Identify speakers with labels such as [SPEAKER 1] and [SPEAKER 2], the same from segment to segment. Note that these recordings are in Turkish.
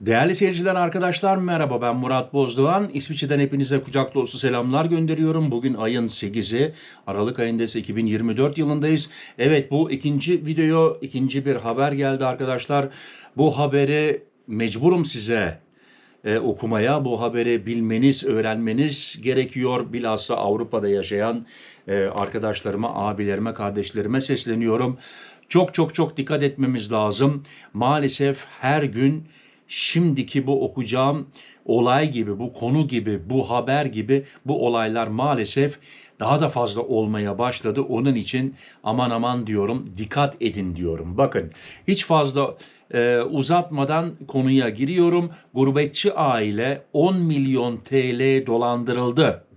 [SPEAKER 1] Değerli seyirciler, arkadaşlar merhaba ben Murat Bozdoğan. İsviçre'den hepinize kucak dolusu selamlar gönderiyorum. Bugün ayın 8'i, Aralık ayındayız 2024 yılındayız. Evet bu ikinci video, ikinci bir haber geldi arkadaşlar. Bu haberi mecburum size e, okumaya, bu haberi bilmeniz, öğrenmeniz gerekiyor. Bilhassa Avrupa'da yaşayan e, arkadaşlarıma, abilerime, kardeşlerime sesleniyorum. Çok çok çok dikkat etmemiz lazım. Maalesef her gün şimdiki bu okuyacağım olay gibi, bu konu gibi, bu haber gibi bu olaylar maalesef daha da fazla olmaya başladı. Onun için aman aman diyorum, dikkat edin diyorum. Bakın hiç fazla e, uzatmadan konuya giriyorum. Gurbetçi aile 10 milyon TL dolandırıldı.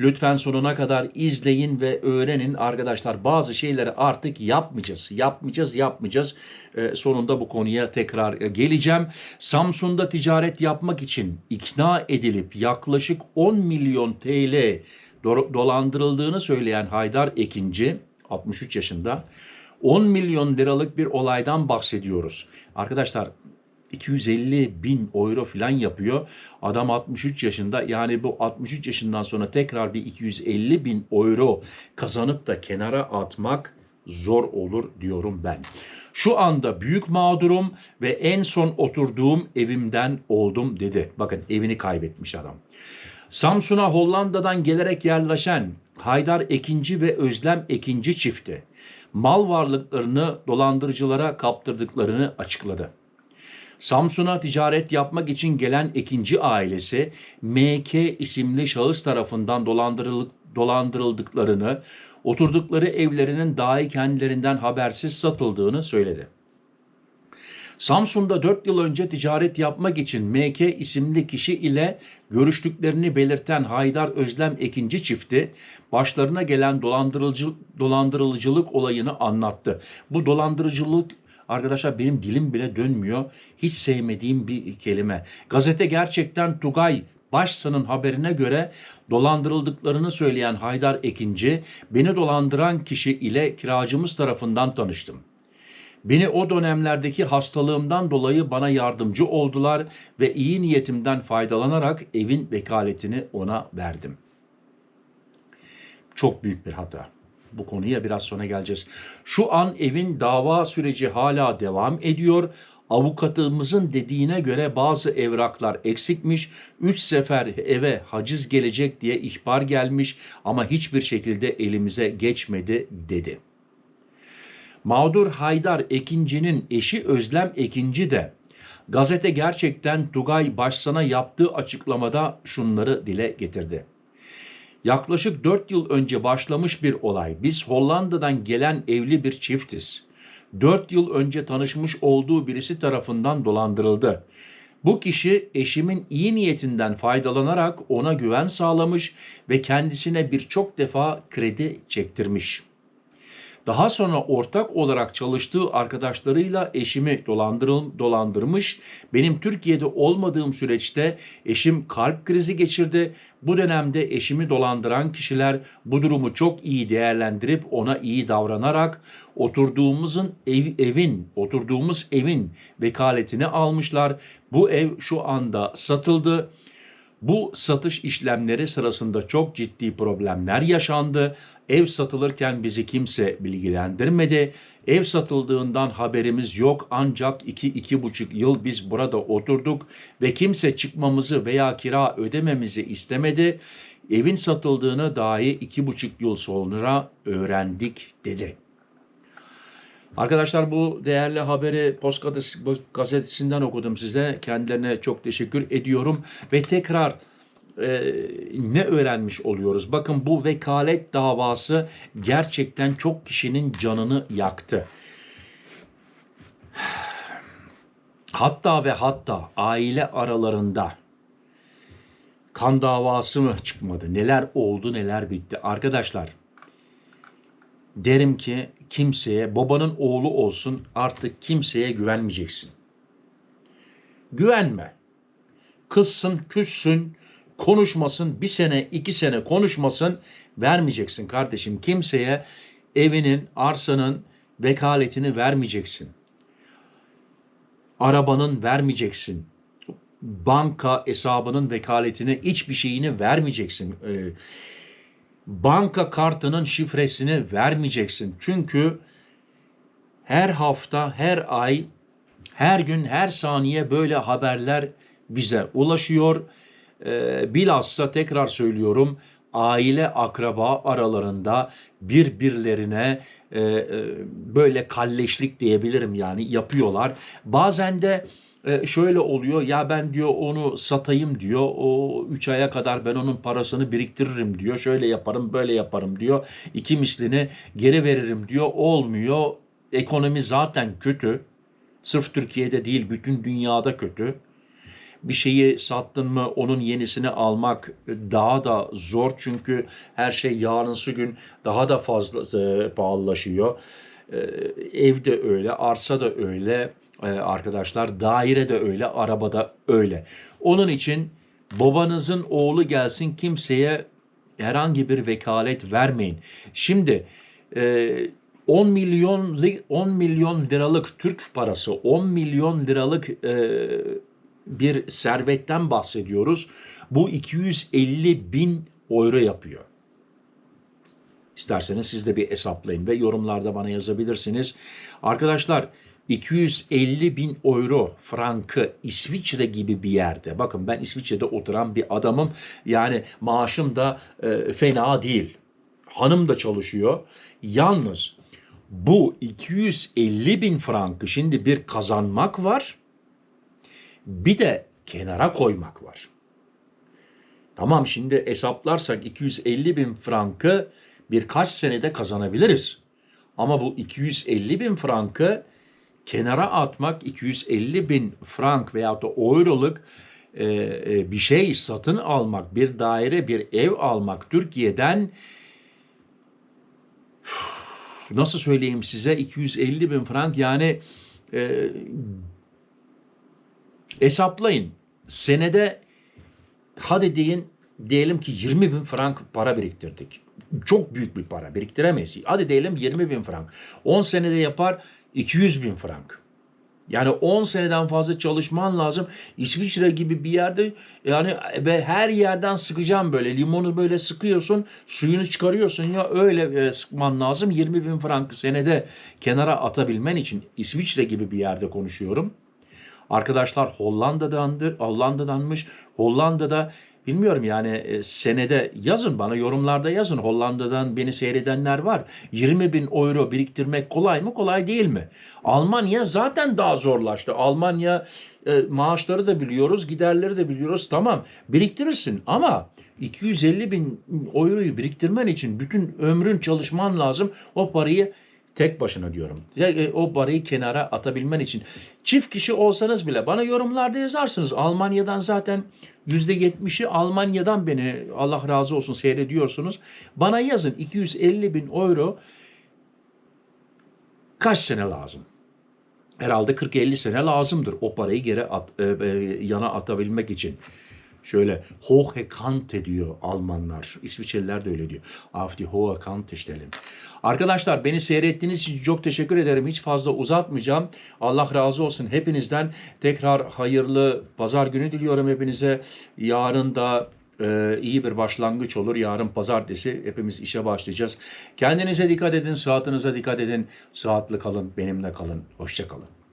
[SPEAKER 1] Lütfen sonuna kadar izleyin ve öğrenin arkadaşlar. Bazı şeyleri artık yapmayacağız. Yapmayacağız, yapmayacağız. Ee, sonunda bu konuya tekrar geleceğim. Samsun'da ticaret yapmak için ikna edilip yaklaşık 10 milyon TL do- dolandırıldığını söyleyen Haydar Ekinci, 63 yaşında, 10 milyon liralık bir olaydan bahsediyoruz. Arkadaşlar 250 bin euro falan yapıyor. Adam 63 yaşında yani bu 63 yaşından sonra tekrar bir 250 bin euro kazanıp da kenara atmak zor olur diyorum ben. Şu anda büyük mağdurum ve en son oturduğum evimden oldum dedi. Bakın evini kaybetmiş adam. Samsun'a Hollanda'dan gelerek yerleşen Haydar Ekinci ve Özlem Ekinci çifti mal varlıklarını dolandırıcılara kaptırdıklarını açıkladı. Samsun'a ticaret yapmak için gelen ikinci ailesi MK isimli şahıs tarafından dolandırılık, dolandırıldıklarını, oturdukları evlerinin dahi kendilerinden habersiz satıldığını söyledi. Samsun'da 4 yıl önce ticaret yapmak için MK isimli kişi ile görüştüklerini belirten Haydar Özlem Ekinci çifti başlarına gelen dolandırıcı, dolandırıcılık olayını anlattı. Bu dolandırıcılık Arkadaşlar benim dilim bile dönmüyor. Hiç sevmediğim bir kelime. Gazete gerçekten Tugay Başsan'ın haberine göre dolandırıldıklarını söyleyen Haydar Ekinci, beni dolandıran kişi ile kiracımız tarafından tanıştım. Beni o dönemlerdeki hastalığımdan dolayı bana yardımcı oldular ve iyi niyetimden faydalanarak evin vekaletini ona verdim. Çok büyük bir hata. Bu konuya biraz sonra geleceğiz. Şu an evin dava süreci hala devam ediyor. Avukatımızın dediğine göre bazı evraklar eksikmiş. Üç sefer eve haciz gelecek diye ihbar gelmiş ama hiçbir şekilde elimize geçmedi dedi. Mağdur Haydar Ekinci'nin eşi Özlem Ekinci de gazete gerçekten Tugay Başsan'a yaptığı açıklamada şunları dile getirdi. Yaklaşık 4 yıl önce başlamış bir olay. Biz Hollanda'dan gelen evli bir çiftiz. 4 yıl önce tanışmış olduğu birisi tarafından dolandırıldı. Bu kişi eşimin iyi niyetinden faydalanarak ona güven sağlamış ve kendisine birçok defa kredi çektirmiş. Daha sonra ortak olarak çalıştığı arkadaşlarıyla eşimi dolandırıl, dolandırmış. Benim Türkiye'de olmadığım süreçte eşim kalp krizi geçirdi. Bu dönemde eşimi dolandıran kişiler bu durumu çok iyi değerlendirip ona iyi davranarak oturduğumuzun ev, evin, oturduğumuz evin vekaletini almışlar. Bu ev şu anda satıldı. Bu satış işlemleri sırasında çok ciddi problemler yaşandı. Ev satılırken bizi kimse bilgilendirmedi. Ev satıldığından haberimiz yok ancak iki iki buçuk yıl biz burada oturduk ve kimse çıkmamızı veya kira ödememizi istemedi. Evin satıldığını dahi iki buçuk yıl sonra öğrendik dedi. Arkadaşlar bu değerli haberi Post gazetesinden okudum size. Kendilerine çok teşekkür ediyorum ve tekrar e, ne öğrenmiş oluyoruz? Bakın bu vekalet davası gerçekten çok kişinin canını yaktı. Hatta ve hatta aile aralarında kan davası mı çıkmadı? Neler oldu, neler bitti? Arkadaşlar derim ki kimseye, babanın oğlu olsun artık kimseye güvenmeyeceksin. Güvenme. Kızsın, küssün, konuşmasın, bir sene, iki sene konuşmasın, vermeyeceksin kardeşim. Kimseye evinin, arsanın vekaletini vermeyeceksin. arabanın vermeyeceksin. Banka hesabının vekaletini, hiçbir şeyini vermeyeceksin. Ee, banka kartının şifresini vermeyeceksin. Çünkü her hafta, her ay, her gün, her saniye böyle haberler bize ulaşıyor. Ee, bilhassa tekrar söylüyorum aile akraba aralarında birbirlerine e, e, böyle kalleşlik diyebilirim yani yapıyorlar. Bazen de e, şöyle oluyor ya ben diyor onu satayım diyor. O 3 aya kadar ben onun parasını biriktiririm diyor. Şöyle yaparım böyle yaparım diyor. İki mislini geri veririm diyor. Olmuyor. Ekonomi zaten kötü. Sırf Türkiye'de değil bütün dünyada kötü. Bir şeyi sattın mı onun yenisini almak daha da zor. Çünkü her şey yarınsı gün daha da fazla e, pahalılaşıyor. E, ev de öyle, arsa da öyle e, arkadaşlar, daire de öyle, araba da öyle. Onun için babanızın oğlu gelsin kimseye herhangi bir vekalet vermeyin. Şimdi e, 10 milyon 10 milyon liralık Türk parası, 10 milyon liralık e, bir servetten bahsediyoruz. Bu 250 bin euro yapıyor. İsterseniz siz de bir hesaplayın ve yorumlarda bana yazabilirsiniz. Arkadaşlar 250 bin euro frankı İsviçre gibi bir yerde. Bakın ben İsviçre'de oturan bir adamım. Yani maaşım da e, fena değil. Hanım da çalışıyor. Yalnız bu 250 bin frankı şimdi bir kazanmak var bir de kenara koymak var. Tamam şimdi hesaplarsak 250 bin frankı birkaç senede kazanabiliriz. Ama bu 250 bin frankı kenara atmak 250 bin frank veya da euroluk e, e, bir şey satın almak, bir daire, bir ev almak Türkiye'den nasıl söyleyeyim size 250 bin frank yani e, Hesaplayın. Senede hadi deyin diyelim ki 20 bin frank para biriktirdik. Çok büyük bir para biriktiremeyiz. Hadi diyelim 20 bin frank. 10 senede yapar 200 bin frank. Yani 10 seneden fazla çalışman lazım. İsviçre gibi bir yerde yani ve her yerden sıkacağım böyle. Limonu böyle sıkıyorsun, suyunu çıkarıyorsun ya öyle e, sıkman lazım. 20 bin frank senede kenara atabilmen için İsviçre gibi bir yerde konuşuyorum. Arkadaşlar Hollanda'dandır, Hollanda'danmış. Hollanda'da bilmiyorum yani e, senede yazın bana yorumlarda yazın. Hollanda'dan beni seyredenler var. 20 bin euro biriktirmek kolay mı kolay değil mi? Almanya zaten daha zorlaştı. Almanya e, maaşları da biliyoruz, giderleri de biliyoruz. Tamam biriktirirsin ama 250 bin euroyu biriktirmen için bütün ömrün çalışman lazım. O parayı Tek başına diyorum. E, o parayı kenara atabilmen için. Çift kişi olsanız bile bana yorumlarda yazarsınız. Almanya'dan zaten %70'i Almanya'dan beni Allah razı olsun seyrediyorsunuz. Bana yazın 250 bin euro kaç sene lazım? Herhalde 40-50 sene lazımdır o parayı geri at, e, e, yana atabilmek için. Şöyle hohe Kante diyor Almanlar. İsviçreliler de öyle diyor. Auf die hohe Kante stellen. Arkadaşlar beni seyrettiğiniz için çok teşekkür ederim. Hiç fazla uzatmayacağım. Allah razı olsun hepinizden. Tekrar hayırlı pazar günü diliyorum hepinize. Yarın da e, iyi bir başlangıç olur. Yarın pazartesi hepimiz işe başlayacağız. Kendinize dikkat edin, sıhhatinize dikkat edin. Sıhhatli kalın, benimle kalın. Hoşçakalın.